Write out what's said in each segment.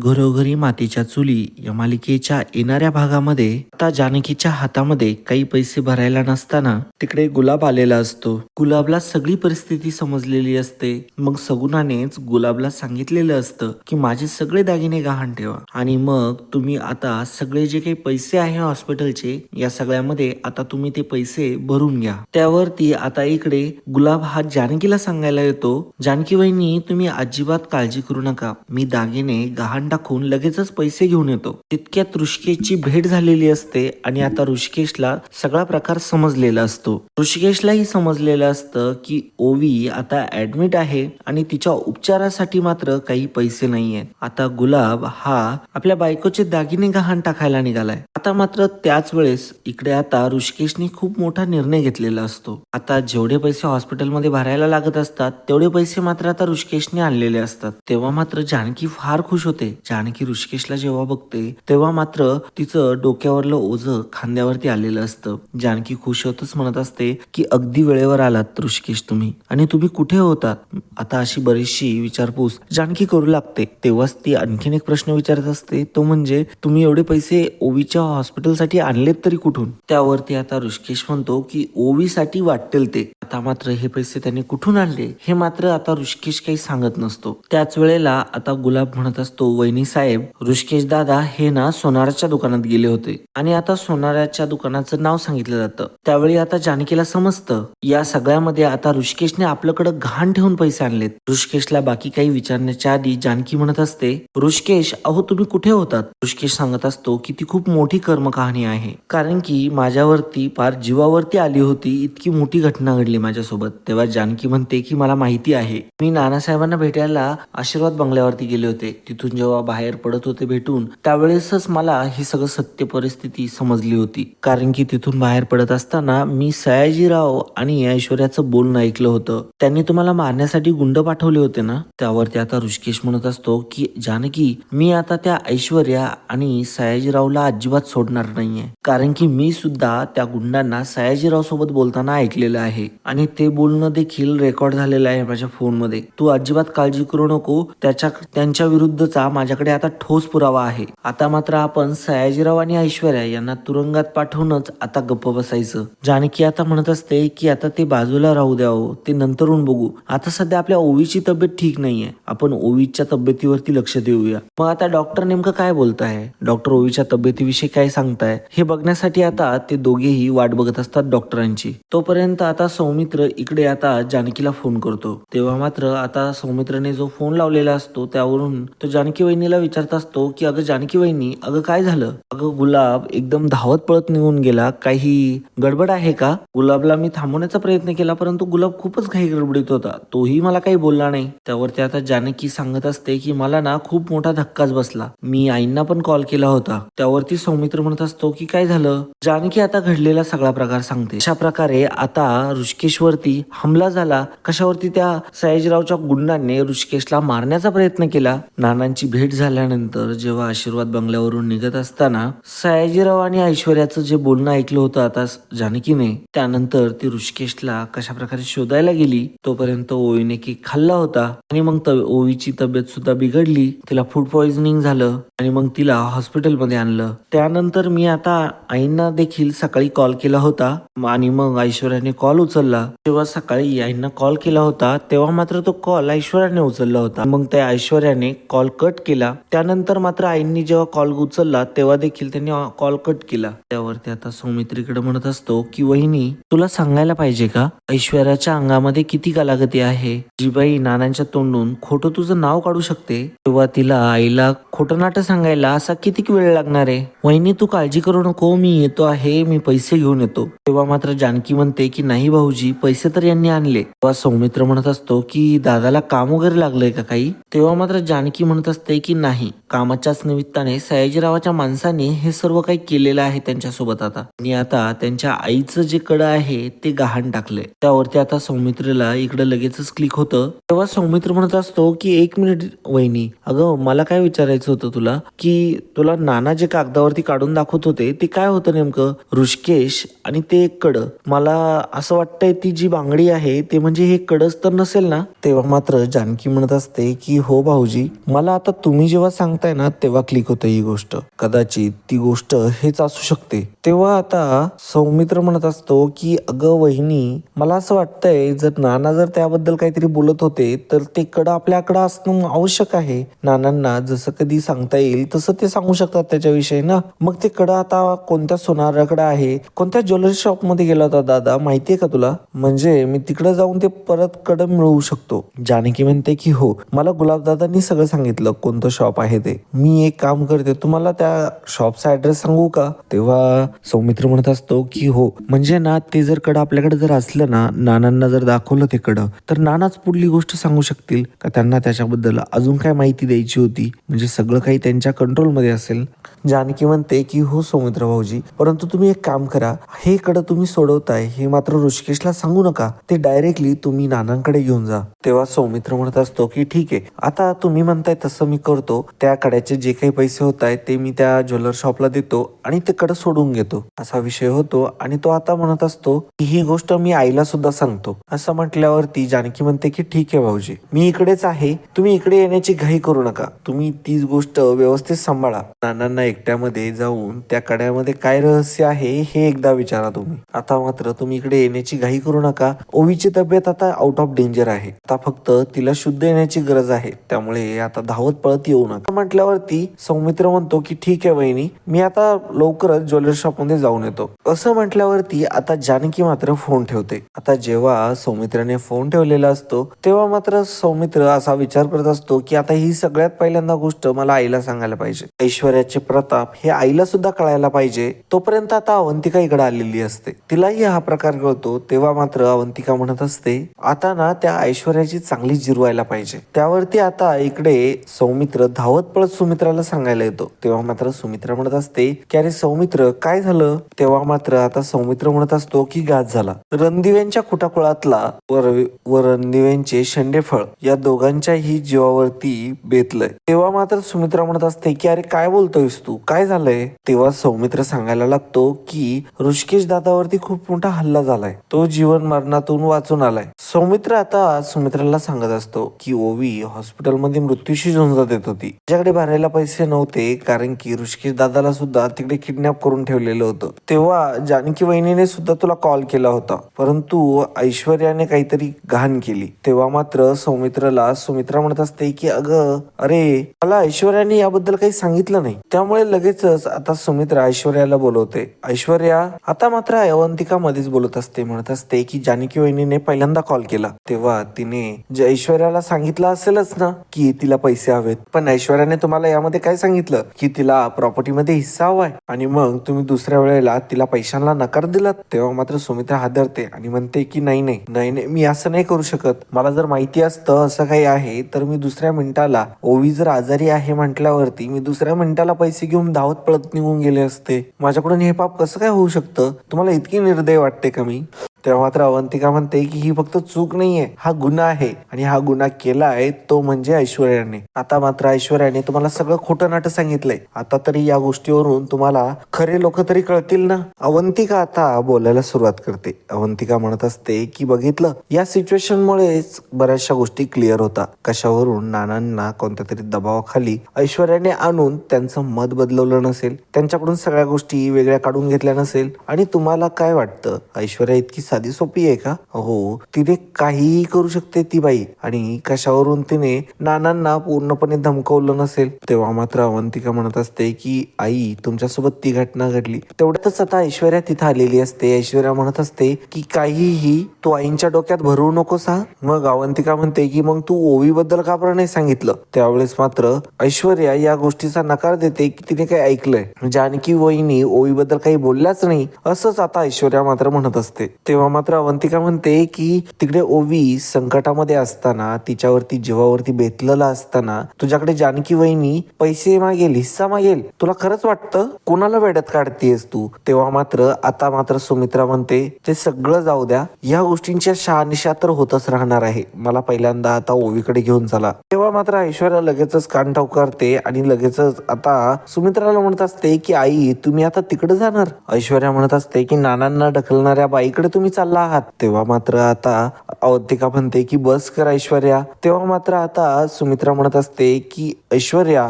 घरोघरी मातीच्या चुली या मालिकेच्या येणाऱ्या भागामध्ये आता जानकीच्या हातामध्ये काही पैसे भरायला नसताना तिकडे गुलाब आलेला असतो. गुलाबला सगळी परिस्थिती समजलेली असते. मग सगुणानेच गुलाबला सांगितलेलं असतं की माझे सगळे दागिने गहाण ठेवा आणि मग तुम्ही आता सगळे जे काही पैसे आहे हॉस्पिटलचे या सगळ्यामध्ये आता तुम्ही ते पैसे भरून घ्या. त्यावरती आता इकडे गुलाब हा जानकीला सांगायला येतो जानकी वहिनी तुम्ही अजिबात काळजी करू नका. मी दागिने गहाण टाकून लगेचच पैसे घेऊन येतो. तितक्यात ऋषिकेशची भेट झालेली असते आणि आता ऋषिकेशला सगळा प्रकार समजलेला असतो. ऋषिकेशलाही समजलेलं असतं की ओवी आता ऍडमिट आहे आणि तिच्या उपचारासाठी मात्र काही पैसे नाहीये आता गुलाब हा आपल्या बायकोचे दागिने गहाण टाकायला निघालाय. आता मात्र त्याच वेळेस इकडे आता ऋषिकेशने खूप मोठा निर्णय घेतलेला असतो. आता जेवढे पैसे हॉस्पिटलमध्ये भरायला लागत असतात तेवढे पैसे मात्र आता ऋषिकेशने आणलेले असतात. तेव्हा मात्र जानकी फार खुश होते. जानकी ऋषिकेशला जेव्हा बघते तेव्हा मात्र तिचं डोक्यावरलं ओझं खांद्यावरती आलेलं असतं. जानकी खुश होतच म्हणत असते की अगदी वेळेवर आलात ऋषिकेश तुम्ही. आणि तुम्ही कुठे होतात आता अशी बरीचशी विचारपूस जानकी करू लागते. तेव्हाच ती आणखीन एक प्रश्न विचारत असते. तो म्हणजे तुम्ही एवढे पैसे ओवीच्या हॉस्पिटलसाठी आणलेत तरी कुठून? त्यावरती आता ऋषिकेश म्हणतो की ओवीसाठी वाटेल ते. आता मात्र हे पैसे त्यांनी कुठून आणले हे मात्र आता ऋषिकेश काही सांगत नसतो. त्याच वेळेला आता गुलाब म्हणत असतो वहिनी साहेब ऋषिकेश दादा हे ना सोनाराच्या दुकानात गेले होते आणि आता सोनाराच्या दुकानाचं नाव सांगितलं जातं. त्यावेळी आता जानकीला समजतं. या सगळ्यामध्ये आता ऋषिकेशने आपल्याकडे घाण ठेवून पैसे आणलेत. ऋषिकेशला बाकी काही विचारण्याच्या आधी जानकी म्हणत असते ऋषिकेश अहो तुम्ही कुठे होतात? ऋषिकेश सांगत असतो की ती खूप मोठी कर्म कहाणी आहे. कारण की माझ्यावरती पार जीवावरती आली होती इतकी मोठी घटना घडली माझ्यासोबत. तेव्हा जानकी म्हणते की मला माहिती आहे. मी नानासाहेबांना भेटायला आशीर्वाद बंगल्यावरती गेले होते. तिथून जेव्हा बाहेर पडत होते भेटून त्यावेळेसच मला ही सगळं सत्य परिस्थिती समजली होती. कारण की तिथून बाहेर पडत असताना मी सयाजीराव आणि ऐश्वर्याचं बोलणं ऐकलं होतं. त्यांनी तुम्हाला मारण्यासाठी गुंड पाठवले होते ना? त्यावरती आता ऋषिकेश म्हणत असतो की जानकी मी आता त्या ऐश्वर्या आणि सयाजीरावला अजिबात सोडणार नाहीये. कारण की मी सुद्धा त्या गुंडांना सयाजीराव सोबत बोलताना ऐकलेलं आहे. आणि ते बोलणं देखील रेकॉर्ड झालेलं आहे माझ्या फोनमध्ये. तू अजिबात काळजी करू नको. त्याच्या त्यांच्या विरुद्धचा माझ्याकडे आता ठोस पुरावा आहे. आता मात्र आपण सयाजीराव आणि ऐश्वर्या यांना तुरुंगात पाठवूनच आता गप्प बसायचं. जानकी आता म्हणत असते की आता ते बाजूला राहू द्यावं हो. ते नंतरून बघू. आता सध्या आपल्या ओवीची तब्येत ठीक नाहीये. आपण ओवीच्या तब्येतीवरती लक्ष देऊया. मग आता डॉक्टर नेमकं काय बोलत आहे डॉक्टर ओवीच्या तब्येतीविषयी काय सांगताय? हे बघण्यासाठी आता ते दोघेही वाट बघत असतात डॉक्टरांची. तोपर्यंत आता सौमित्र इकडे आता जानकीला फोन करतो. तेव्हा मात्र आता सौमित्रने जो फोन लावलेला असतो त्यावरून तो जानकी वहिनीला विचारत असतो की अगं जानकी वहिनी अगं काय झालं? अगं गुलाब एकदम धावत पळत निघून गेला. काही गडबड आहे का? गुलाबला मी थांबवण्याचा प्रयत्न केला परंतु गुलाब खूपच घाई गडबडीत होता. तोही मला काही बोलला नाही. त्यावरती आता जानकी सांगत असते की मला ना खूप मोठा धक्काच बसला. मी आईंना पण कॉल केला होता. त्यावरती सौमित्र म्हणत असतो की काय झालं? जानकी आता घडलेला सगळा प्रकार सांगते. अशा प्रकारे आता ऋषिकेशवरती हमला झाला कशावरती त्या सयाजीरावच्या गुंडांनी ऋषिकेशला मारण्याचा प्रयत्न केला? नानांची भेट झाल्यानंतर जेव्हा आशीर्वाद बंगल्यावरून निघत असताना सयाजीराव आणि ऐश्वर्याचं जे बोलणं ऐकलं होतं आता जानकीने त्यानंतर ती ऋषिकेशला कशा प्रकारे शोधायला गेली? तोपर्यंत ओवीने केक खाल्ला होता आणि मग त- ओवीची तब्येत सुद्धा बिघडली. तिला फूड पॉइझनिंग झालं आणि मग तिला हॉस्पिटलमध्ये आणलं. त्यानंतर मी आता आईंना देखील सकाळी कॉल केला होता आणि मग ऐश्वर्याने कॉल उचलला. तेव्हा सकाळी आईंना कॉल केला होता तेव्हा मात्र तो कॉल ऐश्वर्याने उचलला होता. मग त्या ऐश्वर्याने कॉल कट केला. त्यानंतर मात्र आईंनी जेव्हा कॉल उचलला तेव्हा देखील त्यांनी कॉल कट केला. त्यावरती आता सौमित्रीकडे म्हणत असतो की वहिनी तुला सांगायला पाहिजे का? ऐश्वर्याच्या अंगामध्ये किती कलागती आहे? जी बाई नानांच्या तोंडून खोटं तुझं नाव काढू शकते? तेव्हा तिला आईला खोटं नाटं सांगायला असा किती वेळ लागणार आहे? वहिनी तू काळजी करू नको. मी येतो आहे. मी पैसे घेऊन येतो. तेव्हा मात्र जानकी म्हणते की नाही भाऊजी पैसे तर यांनी आणले. तेव्हा सौमित्र म्हणत असतो की दादाला काम वगैरे लागलंय का काही? तेव्हा मात्र जानकी म्हणत असते की नाही. कामाच्याच निमित्ताने सयाजीरावाच्या माणसाने हे सर्व काही केलेलं आहे त्यांच्यासोबत आता. आणि आता त्यांच्या आईचं जे कडं आहे ते गहाण टाकलंय. त्यावरती आता सौमित्रला इकडे लगेचच क्लिक होतं. तेव्हा सौमित्र म्हणत असतो की एक मिनिट वहिनी. अगं मला काय विचारायचं होतं तुला? की तुला नाना जे कागदावरती काढून दाखवत होते ते काय होतं नेमकं? ऋषकेश आणि ते एक कड. मला असं वाटतंय ती जी बांगडी आहे ते म्हणजे हे कडच तर नसेल ना? तेव्हा मात्र जानकी म्हणत असते की हो भाऊजी मला आता तुम्ही जेव्हा सांगताय ना तेव्हा क्लिक होते ही गोष्ट. कदाचित ती गोष्ट हेच असू शकते. तेव्हा आता सौमित्र म्हणत असतो की अगं वहिनी मला असं वाटतंय जर नाना जर त्याबद्दल काहीतरी बोलत होते तर ते कड आपल्याकडं असणं आवश्यक आहे. नानांना जसं कधी सांगता येईल तसं ते सांगू शकतात त्याच्याविषयी ना? मग ते कडं आता कोणत्या सोनाराकडे आहे? कोणत्या ज्वेलरी शॉपमध्ये गेला होता दादा? माहितीये का तुला? म्हणजे मी तिकडे जाऊन ते परत कडम मिळवू शकतो. जानकी म्हणते की हो मला गुलाबदादांनी सगळं सांगितलं. कोणतं शॉप आहे ते? मी एक काम करते तुम्हाला त्या शॉपचा ऍड्रेस सांगू का? तेव्हा सौमित्र म्हणत असतो की हो. म्हणजे ना ते जर कडं आपल्याकडे जर असलं ना नानांना जर दाखवलं ते कडं तर नानाच पुढली गोष्ट सांगू शकतील. का त्यांना त्याच्याबद्दल अजून काय माहिती द्यायची होती? म्हणजे सगळं काही त्यांच्या कंट्रोलमध्ये असेल. जानकी म्हणते की हो सौमित्र भाऊजी. परंतु तुम्ही एक काम करा. हे कडं तुम्ही सोडवताय हे मात्र ऋषिकेशला सांगू नका. ते डायरेक्टली तुम्ही नानांकडे घेऊन जा. तेव्हा सौमित्र म्हणत असतो की ठीक आहे. आता तुम्ही म्हणताय तसं मी करतो. त्या कड्याचे जे काही पैसे होत आहेत ते मी त्या ज्वेलर शॉपला देतो आणि ते कडं सोडून घेतो. असा विषय होतो आणि तो आता म्हणत असतो की ही गोष्ट मी आईला सुद्धा सांगतो. असं म्हटल्यावरती जानकी म्हणते की ठीक आहे भाऊजी. मी इकडेच आहे. तुम्ही इकडे येण्याची घाई करू नका. तुम्ही तीच गोष्ट व्यवस्थित सांभाळा. नानांना एकट्यामध्ये जाऊन त्या कड्यामध्ये काय रहस्य आहे हे एकदा विचारा तुम्ही. आता मात्र तुम्ही इकडे येण्याची घाई करू नका. ओवीची तब्येत आता आउट ऑफ डेंजर आहे. आता फक्त तिला शुद्ध येण्याची गरज आहे. त्यामुळे आता धावत पळत येऊ नका. म्हटल्यावरती सौमित्र म्हणतो की ठीक आहे वहिनी मी आता लवकरच ज्वेलरी शॉपमध्ये जाऊन येतो. असं म्हटल्यावरती आता जानकी मात्र फोन ठेवते. आता जेव्हा सौमित्राने फोन ठेवलेला असतो तेव्हा मात्र सौमित्र असा विचार करत असतो की आता ही सगळ्यात पहिल्यांदा गोष्ट मला आईला सांगायला पाहिजे. ऐश्वर्याचे प्रताप हे आईला सुद्धा कळायला पाहिजे. तोपर्यंत आता अवंतिका इकडे आलेली असते. तिलाही हा प्रकार कळतो. तेव्हा मात्र अवंतिका म्हणत असते आता ना त्या ऐश्वर्याची चांगली जिरवायला पाहिजे. त्यावरती आता इकडे सौमित्र धावत पळत सुमित्राला सांगायला येतो. तेव्हा मात्र सुमित्रा म्हणत असते की अरे सौमित्र काय झालं? तेव्हा मात्र आता सौमित्र म्हणत असतो की घात झाला. रणदिव्यांच्या कुटाकुळातला व रणदिव्यांचे शेंडेफळ या दोघांच्याही जीवावरती बेतलंय. तेव्हा मात्र सुमित्रा म्हणत असते की अरे काय बोलतोयस तू? काय झालंय? तेव्हा सौमित्र सांगायला लागतो की ऋषिकेश दादावरती खूप मोठा हल्ला झालाय. तो जीवन मरणातून वाचून आलाय. सौमित्र आता सुमित्राला सांगत असतो की ओवी हॉस्पिटलमध्ये मृत्यूशी झुंजत येत होती. त्याच्याकडे भरायला पैसे नव्हते कारण की ऋषिकेश दादाला सुद्धा तिकडे किडनॅप करून ठेवलेलं होतं. तेव्हा जानकी वहिनीने सुद्धा तुला कॉल केला होता. परंतु ऐश्वर्याने काहीतरी घाण केली. तेव्हा मात्र सौमित्रला सुमित्रा म्हणत असते की अगं अरे मला ऐश्वर्याने याबद्दल काही सांगितलं नाही. त्यामुळे लगेचच आता सुमित्रा ऐश्वर्याला बोलवते. ऐश्वर्या आता मात्र अवंतिका मध्येच बोलत असते म्हणत असते की जानकी वहिनीने पहिल्यांदा कॉल केला. तेव्हा तिने जे ऐश्वर्याला सांगितलं असेलच ना की तिला पैसे हवेत. पण ऐश्वर्याने तुम्हाला यामध्ये काय सांगितलं? की तिला प्रॉपर्टीमध्ये हिस्सा हवाय आणि मग तुम्ही दुसऱ्या वेळेला तिला पैशांना नकार दिलात तेव्हा मात्र सुमित्रा हादरते आणि म्हणते की नाही नाही नाही नाही मी असं नाही करू शकत. मला जर माहिती असतं असं काही आहे तर मी दुसऱ्या मिनिटाला ओवी जर आजारी आहे म्हटल्यावरती मी दुसऱ्या मिनिटाला पैसे घेऊन धावत पळत निघून गेले असते. माझ्याकडून हे पाप कसं काय होऊ शकतं? तुम्हाला इतकी निर्दय वाटते का मी? तेव्हा मात्र अवंतिका म्हणते की ही फक्त चूक नाहीये हा गुन्हा आहे आणि हा गुन्हा केला आहे तो म्हणजे ऐश्वर्याने. आता मात्र ऐश्वर्याने तुम्हाला सगळं खोटं नाटक सांगितलंय. आता तरी या गोष्टीवरून तुम्हाला खरे लोक तरी कळतील ना? अवंतिका आता बोलायला सुरुवात करते. अवंतिका म्हणत असते की बघितलं या सिच्युएशन मुळेच बऱ्याचशा गोष्टी क्लिअर होता. कशावरून नानांना कोणत्या तरी दबावाखाली ऐश्वर्याने आणून त्यांचं मत बदलवलं नसेल त्यांच्याकडून सगळ्या गोष्टी वेगळ्या काढून घेतल्या नसेल आणि तुम्हाला काय वाटतं? ऐश्वर्या इतकी साधी सोपी आहे का? हो तिने काहीही करू शकते ती बाई. आणि कशावरून तिने नानांना पूर्णपणे धमकवलं नसेल? तेव्हा मात्र अवंतिका म्हणत असते की आई तुमच्यासोबत ती घटना घडली. तेवढ्यातच आता ऐश्वर्या तिथं आलेली असते. ऐश्वर्या म्हणत असते की काहीही तू आईंच्या डोक्यात भरवू नकोस हा. मग अवंतिका म्हणते की मग तू ओवी बद्दल का बरं नाही सांगितलं? त्यावेळेस मात्र ऐश्वर्या या गोष्टीचा नकार देते की तिने काही ऐकलंय. जानकी वहिनी ओवी बद्दल काही बोलल्याच नाही असंच आता ऐश्वर्या मात्र म्हणत असते. तेव्हा तेव्हा मात्र अवंतिका म्हणते की तिकडे ओवी संकटामध्ये असताना तिच्यावरती जीवावरती बेतलेला असताना तुझ्याकडे जानकी वहिनी पैसे मागेल हिस्सा मागेल तुला खरंच वाटतं? कोणाला वेड्यात काढतेस तू? तेव्हा मात्र आता मात्र सुमित्रा म्हणते ते सगळं जाऊ द्या. या गोष्टींच्या शहानिशा तर होतच राहणार आहे. मला पहिल्यांदा आता ओवीकडे घेऊन चला. तेव्हा मात्र ऐश्वर्या लगेचच कान करते आणि लगेचच आता सुमित्राला म्हणत असते की आई तुम्ही आता तिकडे जाणार? ऐश्वर्या म्हणत असते की नानांना ढकलणाऱ्या बाईकडे तुम्ही चालला आहात तेव्हा मात्र आता अवंतिका म्हणते की बस कर ऐश्वर्या. तेव्हा मात्र आता सुमित्रा म्हणत असते की ऐश्वर्या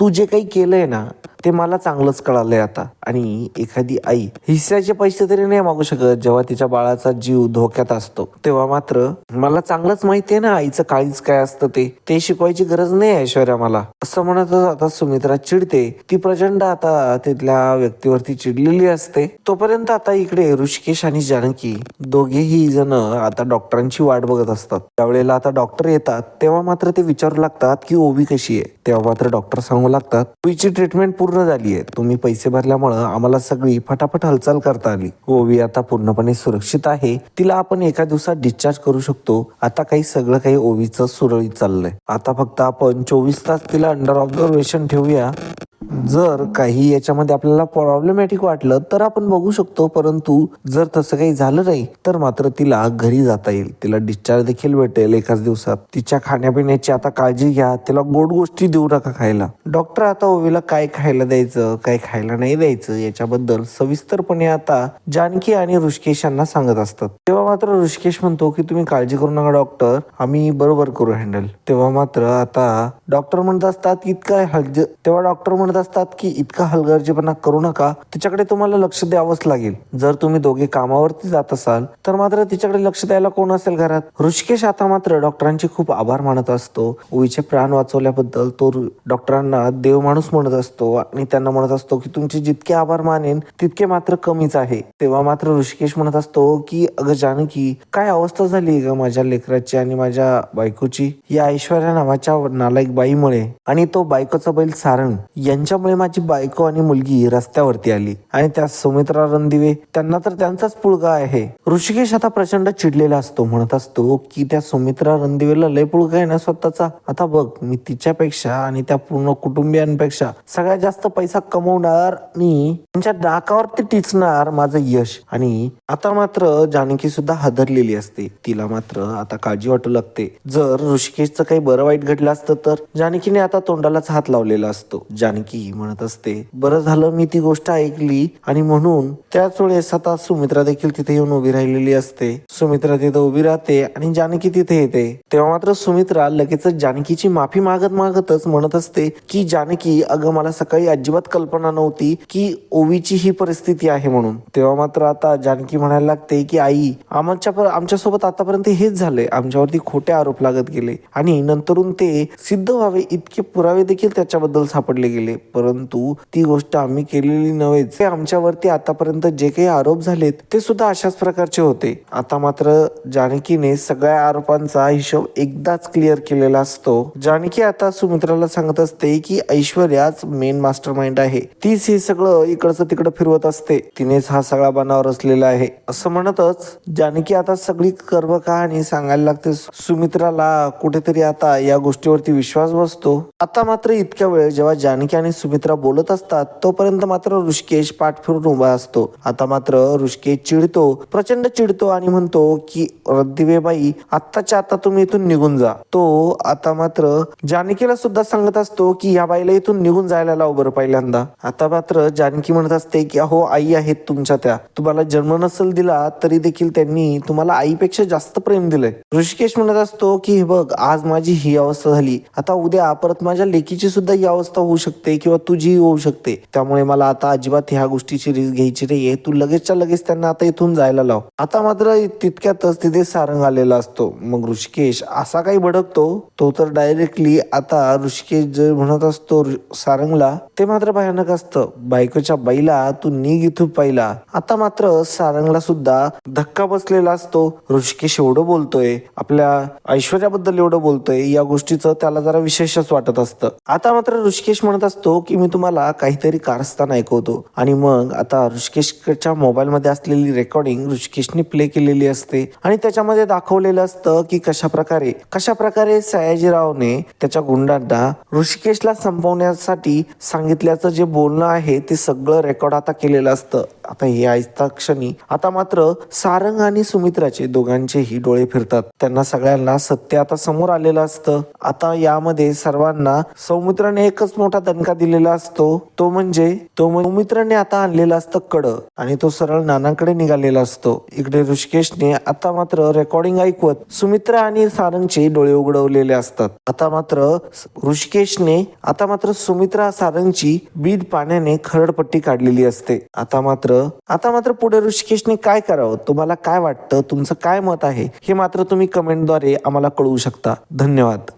तू जे काही केलंय ना ते मला चांगलंच कळालंय आता. आणि एखादी आई हिस्साचे पैसे तरी नाही मागू शकत जेव्हा तिच्या बाळाचा जीव धोक्यात असतो. तेव्हा मात्र मला चांगलंच माहिती आहे ना आईचं काळीच काय असतं ते. ते शिकवायची गरज नाही आहे ऐश्वर्या मला. असं म्हणतच आता सुमित्रा चिडते. ती प्रचंड आता तिथल्या व्यक्तीवरती चिडलेली असते. तोपर्यंत आता इकडे ऋषिकेश आणि जानकी दोघेही जण आता डॉक्टरांची वाट बघत असतात. त्यावेळेला आता डॉक्टर येतात तेव्हा मात्र ते विचारू लागतात की ओबी कशी आहे. तेव्हा मात्र डॉक्टर सांगू लागतात ओवीची ट्रीटमेंट पूर्ण झाली आहे तुम्ही पैसे भरल्यामुळं आम्हाला सगळी फटाफट हालचाल करता आली. ओवी आता पूर्णपणे सुरक्षित आहे. तिला आपण एका दिवसात डिस्चार्ज करू शकतो. आता काही सगळं काही ओवीचं सुरळीत चाललंय. आता फक्त आपण चोवीस तास तिला अंडर ऑब्झर्वेशन ठेवूया. जर काही याच्यामध्ये आपल्याला प्रॉब्लेमॅटिक वाटलं तर आपण बघू शकतो. परंतु जर तसं काही झालं नाही तर मात्र तिला घरी जाता येईल. तिला डिस्चार्ज देखील भेटेल एकाच दिवसात. तिच्या खाण्यापिण्याची आता काळजी घ्या. तिला गोड गोष्टी देऊ नका खायला. डॉक्टर आता ओवीला काय खायला द्यायचं काय खायला नाही द्यायचं याच्याबद्दल सविस्तरपणे आता जानकी आणि ऋषिकेश यांना सांगत असतात. तेव्हा मात्र ऋषिकेश म्हणतो की तुम्ही काळजी करू नका डॉक्टर आम्ही बरोबर करू हँडल तेव्हा मात्र आता डॉक्टर म्हणत असतात इतका हलज. तेव्हा डॉक्टर म्हणत असतात की इतका हलगर्जीपणा करू नका तिच्याकडे तुम्हाला लक्ष द्यावंच लागेल. जर तुम्ही दोघे कामावरती जात असाल तर मात्र तिच्याकडे लक्ष द्यायला कोण असेल घरात? ऋषिकेश आता मात्र डॉक्टरांचे खूप आभार मानत असतो. उईचे प्राण वाचवल्याबद्दल तो डॉक्टरांना देव माणूस म्हणत असतो आणि त्यांना म्हणत असतो की तुमचे जितके आभार मानेन तितके मात्र कमीच आहे. तेव्हा मात्र ऋषिकेश म्हणत असतो की अगं जानकी काय अवस्था झाली ग माझ्या लेकराची आणि माझ्या बायकोची? या ऐश्वर्या नावाच्या नालायक बाईमुळे. आणि तो बायकोचा बैल सारंग यांच्यामुळे माझी बायको आणि मुलगी रस्त्यावरती आली. आणि त्या सुमित्रा रणदिवे त्यांना तर त्यांचाच पुळगा आहे. ऋषिकेश आता प्रचंड चिडलेला असतो. म्हणत असतो की त्या सुमित्रा रणदिवेला लय पुळगा आहे ना स्वतःचा? आता बघ मी तिच्यापेक्षा आणि त्या पूर्ण कुटुंबियांपेक्षा सगळ्यात जास्त पैसा कमवणार आणि त्यांच्या नाकावरती टिचणार माझं यश. आणि आता मात्र जानकी सुद्धा हादरलेली असते. तिला मात्र आता काळजी वाटू लागते. जर ऋषिकेशचं काही बरं वाईट घडलं असतं तर जानकीने आता तोंडालाच हात लावलेला असतो. जानकी म्हणत असते. बरं झालं मी ती गोष्ट ऐकली आणि म्हणून त्याच वेळेस आता सुमित्रा देखील तिथे येऊन उभी राहिलेली असते. सुमित्रा तिथे उभी राहते आणि जानकी तिथे येते. तेव्हा मात्र सुमित्रा लगेच जानकीची माफी मागत मागतच म्हणत असते की जानकी अगं मला सकाळी अजिबात कल्पना नव्हती की ओवीची ही परिस्थिती आहे म्हणून. तेव्हा मात्र आता जानकी म्हणायला लागते की आई आमच्या आमच्यासोबत आतापर्यंत हेच झालंय. आमच्यावरती खोटे आरोप लागत गेले आणि नंतरून ते सिद्ध व्हावे इतके पुरावे देखील त्याच्याबद्दल सापडले गेले. परंतु ती गोष्ट आम्ही केलेली नव्हेच. ते आमच्यावरती आतापर्यंत जे काही आरोप झालेत ते सुद्धा अशाच प्रकारचे होते. आता मात्र जानकीने सगळ्या आरोपांचा हिशोब एकदाच क्लिअर केलेला असतो. जानकी आता सुमित्राला सांगत असते की ऐश्वर्याच मेन मास्टर माइंड आहे. तीच हे सगळं इकडचं तिकडं फिरवत असते. तिनेच हा सगळा बनावर असलेला आहे. असं म्हणतच जानकी आता सगळी कर्म कहाणी सांगायला लागते. सुमित्राला कुठेतरी आता या गोष्टीवरती विश्वास बसतो. आता मात्र इतक्या वेळ जेव्हा जानकी आणि सुमित्रा बोलत असतात तोपर्यंत मात्र ऋषिकेश पाठ फिरून उभा असतो. आता मात्र ऋषिकेश चिडतो प्रचंड चिडतो आणि म्हणतो की रद्दिवेबाई आत्ताच्या आता तुम्ही इथून निघून जा. तो आता मात्र जानकीला सुद्धा सांगत असतो की या बाईला इथून निघून जायला लाव बरं पहिल्यांदा. आता मात्र जानकी म्हणत असते की अहो आई आहेत तुमच्या त्या. तुम्हाला जन्म नसेल दिला तरी देखील त्यांनी तुम्हाला आईपेक्षा जास्त प्रेम दिलंय. ऋषिकेश म्हणत असतो की हे बघ आज माझी ही अवस्था झाली. आता उद्या परत माझ्या लेकीची सुद्धा ही अवस्था होऊ शकते किंवा तुझीही होऊ शकते. त्यामुळे मला आता अजिबात ह्या गोष्टीची रिस्क घ्यायची नाहीये. तू लगेचच्या लगेच त्यांना आता इथून जायला लाव. आता मात्र तितक्यातच तिथे सारंग आलेला असतो. मग ऋषिकेश असा काही भडकतो तो तर डायरेक्टली आता ऋषिकेश जे म्हणत असतो सारंगला ते मात्र भयानक असतं. बायकोच्या बाईला तू निघ इथून पाहिला. आता मात्र सारंगला सुद्धा धक्का बसलेला असतो. ऋषिकेश एवढं बोलतोय आपल्या ऐश्वर्याबद्दल एवढं बोलतोय या गोष्टीचं त्याला जरा विशेषच वाटत असतं. आता मात्र ऋषिकेश म्हणत असतो होतो की मी तुम्हाला काहीतरी कारस्थान ऐकवतो. आणि मग आता ऋषिकेशच्या मोबाईलमध्ये असलेली रेकॉर्डिंग ऋषिकेशने प्ले केलेली असते. आणि त्याच्यामध्ये दाखवलेलं असतं की कशा प्रकारे कशा प्रकारे सयाजीरावने त्याच्या गुंडांना ऋषिकेशला संपवण्यासाठी सांगितल्याचं जे बोलणं आहे ते सगळं रेकॉर्ड आता केलेलं असतं. आता हे ऐकता क्षणी आता मात्र सारंग आणि सुमित्राचे दोघांचेही डोळे फिरतात. त्यांना सगळ्यांना सत्य आता समोर आलेलं असतं. आता यामध्ये सर्वांना सौमित्राने एकच मोठा दणका दिलेला असतो. तो म्हणजे तो म्हणजे सौमित्राने आता आणलेलं असतं कड आणि तो सरळ नानाकडे निघालेला असतो. इकडे ऋषिकेशने आता मात्र रेकॉर्डिंग ऐकवत सुमित्रा आणि सारंगचे डोळे उघडवलेले असतात. आता मात्र ऋषिकेशने आता मात्र सुमित्रा सारंगची बीड पाण्याने खरडपट्टी काढलेली असते. आता मात्र आता मात्र पुढे ऋषिकेशने काय करावं? तुम्हाला काय वाटतं? तुमचं काय मत आहे? हे मात्र तुम्ही कमेंटद्वारे आम्हाला कळवू शकता. धन्यवाद.